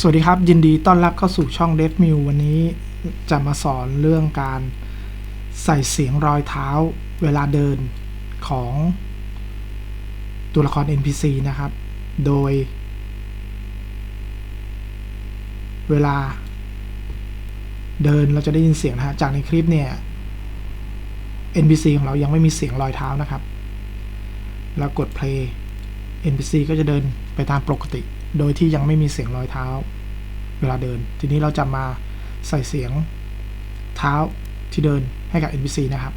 สวัสดีครับ ยินดีต้อนรับเข้าสู่ช่อง d e v m i l วันนี้จะมาสอนเรื่องการใส่เสียงรอยเท้าเวลาเดินของตัวละคร NPC นะครับ โดย เวลาเดินเราจะได้ยินเสียงนะฮะจากในคลิปเนี่ย NPC ของเรายังไม่มีเสียงรอยเท้านะครับ แล้วกด play NPC ก็จะเดินไปตามปกติ โดยที่ยังไม่มีเสียงรอยเท้า เวลาเดิน ทีนี้เราจะมาใส่เสียงเท้าที่เดินให้กับ NPC นะครับ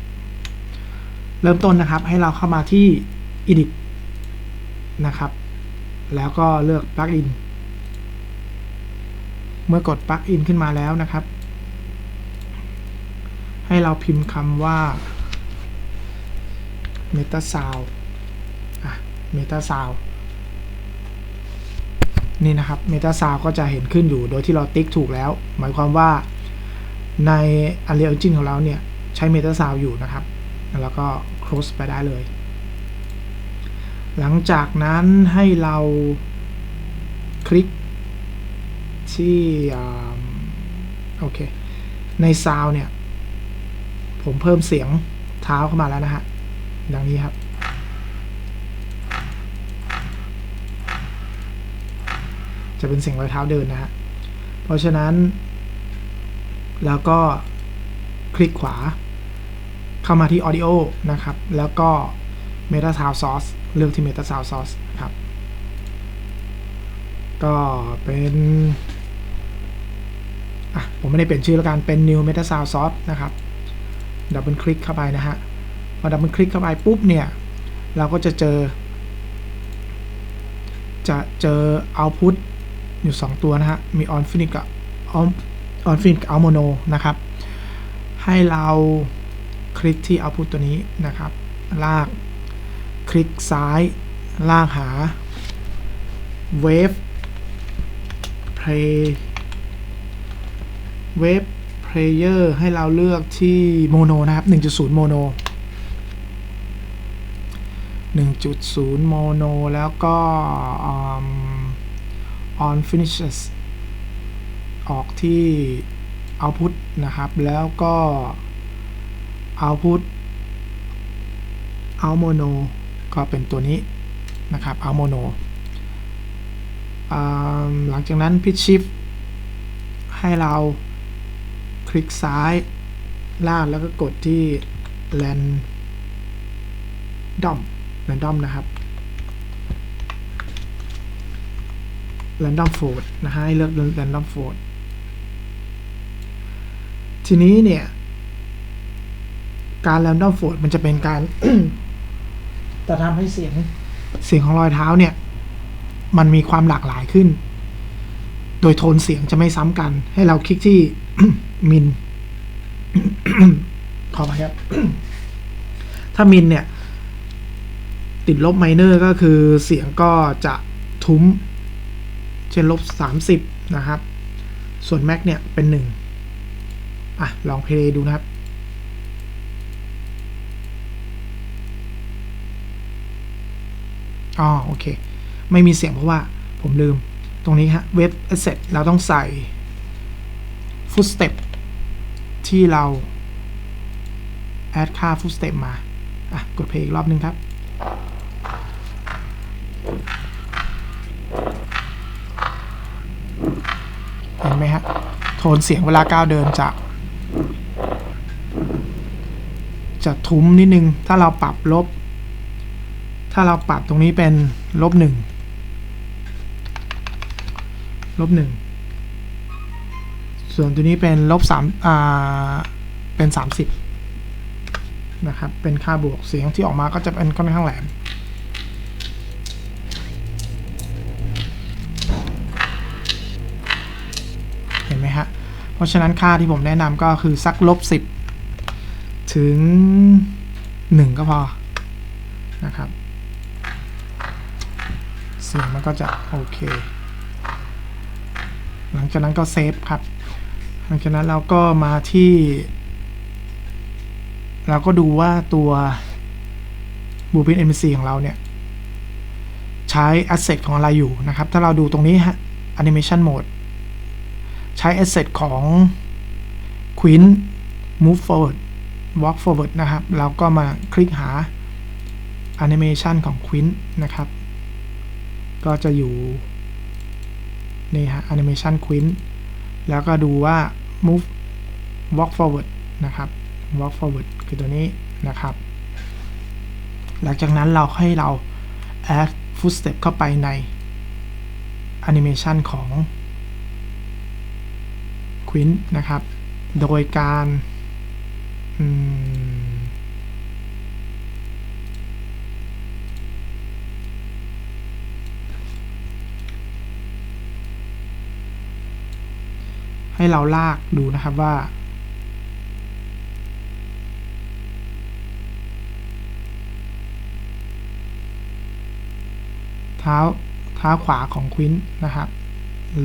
เริ่มต้นนะครับให้เราเข้ามาที่ edit นะครับ แล้วก็เลือก plugin เมื่อกด plugin ขึ้นมาแล้วนะครับ ให้เราพิมพ์คำว่า meta sound อะ meta sound นี่นะครับ meta sound ก็จะเห็นขึ้นอยู่โดยที่เราติ๊กถูกแล้ว หมายความว่าใน Unreal Engine ของเราเนี่ย ใช้ meta sound อยู่นะครับ แล้วก็ close ไปได้เลย หลังจากนั้นให้เราคลิกที่โอเค ใน sound เนี่ย ผมเพิ่มเสียงเท้าเข้ามาแล้วนะฮะ ดังนี้ครับ จะเป็นเสียงรอยเท้าเดินนะฮะ เพราะฉะนั้น แล้วก็คลิกขวา เข้ามาที่ Audio นะครับ แล้วก็ Meta Sound Source เลือกที่ Meta Sound Source ครับ ก็เป็นอะผมไม่ได้เปลี่ยนชื่อแล้วกัน เป็น New Meta Sound Source นะครับดับเบิลคลิกเข้าไปนะฮะ พอดับเบิลคลิกเข้าไปปุ๊บเนี่ย เราก็จะเจอ จะเจอ output อยู่ 2 ตัวนะฮะ มี on finish กับ on on finish กับ out mono นะครับ ให้เราคลิกที่ output ตัวนี้นะครับ ลาก คลิกซ้าย ลากหา wave play wave player ให้เราเลือกที่โมโนนะครับ 1.0โมโน1.0โมโนแล้วก็ on finishes ออกที่ output นะครับ แล้วก็ output out mono ก็เป็นตัวนี้นะครับ out mono หลังจากนั้น pitch shift ให้เราคลิกซ้ายลากแล้วก็กดที่ random random นะครับ random fold นะฮะให้เลือก random fold ทีนี้เนี่ย การ random fold มันจะเป็นการจะทำให้เสียงเสียงของรอยเท้าเนี่ย มันมีความหลากหลายขึ้น โดยโทนเสียงจะไม่ซ้ำกัน ให้เราคลิกที่มินขอไปครับ ถ้ามินเนี่ย ติดลบไมเนอร์ก็คือเสียงก็จะทุ้ม เช่นลบสามสิบนะครับ ส่วนแม็กเนี่ยเป็นหนึ่งอะ ลองเพลย์ดูนะครับ อ๋อ โอเค ไม่มีเสียงเพราะว่าผมลืม ตรงนี้ฮะเว็บ asset เราต้องใส่ footstep ที่เรา add ค่า footstep มา อะ กดเพลย์อีกรอบนึงครับ เห็นไหมฮะ โทนเสียงเวลาก้าวเดินจะ จะทุ้มนิดนึง ถ้าเราปรับลบ ถ้าเราปรับตรงนี้เป็นลบหนึ่งลบหนึ่งส่วนตัวนี้เป็นลบสามอ่า เป็นสามสิบนะครับ เป็นค่าบวกเสียงที่ออกมาก็จะเป็นค่อนข้างแหลม ราะฉะนั้นค่าที่ผมแนะนำก็คือสักลบสิบถึงหนึ่งก็พอนะครับเสียงมันก็จะโอเค หลังจากนั้นก็เซฟครับ หลังจากนั้นเราก็มาที่ เราก็ดูว่าตัวบูปิน NPC ของเราเนี่ย ใช้ asset ของอะไรอยู่นะครับ ถ้าเราดูตรงนี้ฮะ animation mode ใช้ asset ของ Queen move forward walk forward นะครับเราก็มาคลิกหา animation ของ Queen นะครับ ก็จะอยู่ นี่ฮะ animation Queen แล้วก็ดูว่า move walk forward นะครับ walk forward คือตัวนี้นะครับ หลังจากนั้นเราให้เรา add footstep เข้าไปใน animation ของ Queen นะครับ โดยการให้เราลากดูนะครับว่า เท้าเท้าขวาของควินนะครับ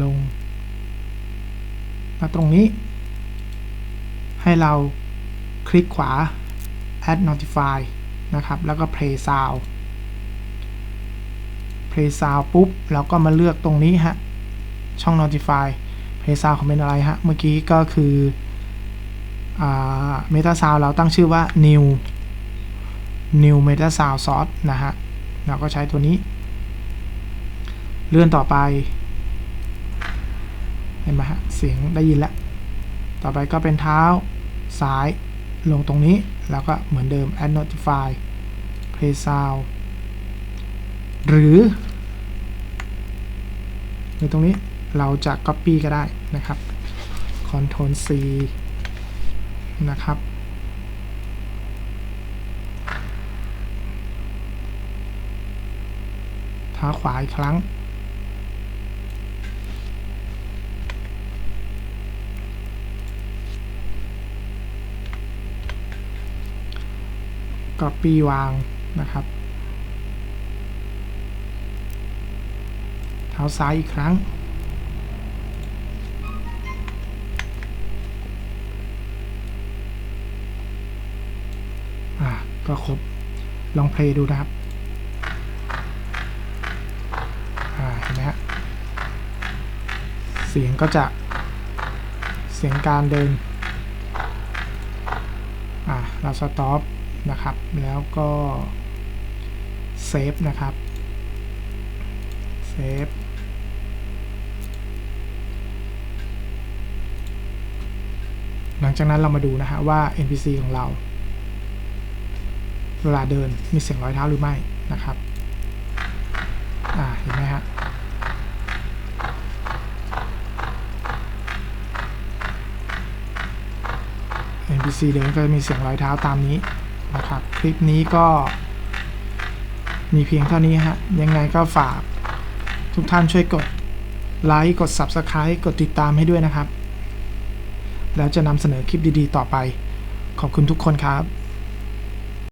ลง มาตรงนี้ ให้เราคลิกขวา add notify นะครับ แล้วก็ play sound play sound ปุ๊บแล้วก็มาเลือกตรงนี้ฮะ ช่อง notify play sound ของเป็นอะไรฮะ เมื่อกี้ก็คืออ่า meta sound เราตั้งชื่อว่า new new meta sound source นะฮะ เราก็ใช้ตัวนี้ เลื่อนต่อไป เห็นไหมฮะ เสียงได้ยินแล้ว ต่อไปก็เป็นเท้าซ้ายลงตรงนี้ แล้วก็เหมือนเดิม add notify play sound หรือในตรงนี้เราจะ copy ก็ได้นะครับ control C นะครับ เท้าขวาอีกครั้ง Copy วางนะครับ เท้าซ้ายอีกครั้งอ่าก็ครบ ลองเพลย์ดูนะครับอ่าเห็นไหมฮะ เสียงก็จะเสียงการเดิน อ่าเราสต็อป นะครับ แล้วก็เซฟนะครับเซฟหลังจากนั้นเรามาดูนะฮะว่า NPC ของเราเวลาเดินมีเสียงรอยเท้าหรือไม่นะครับ อ่า เห็นไหมฮะ NPC เดินก็จะมีเสียงรอยเท้าตามนี้ นะครับ คลิปนี้ก็มีเพียงเท่านี้ฮะ ยังไงก็ฝากทุกท่านช่วยกดไลค์ กด Subscribe กดติดตามให้ด้วยนะครับ แล้วจะนำเสนอคลิปดีๆ ต่อไป ขอบคุณทุกคนครับ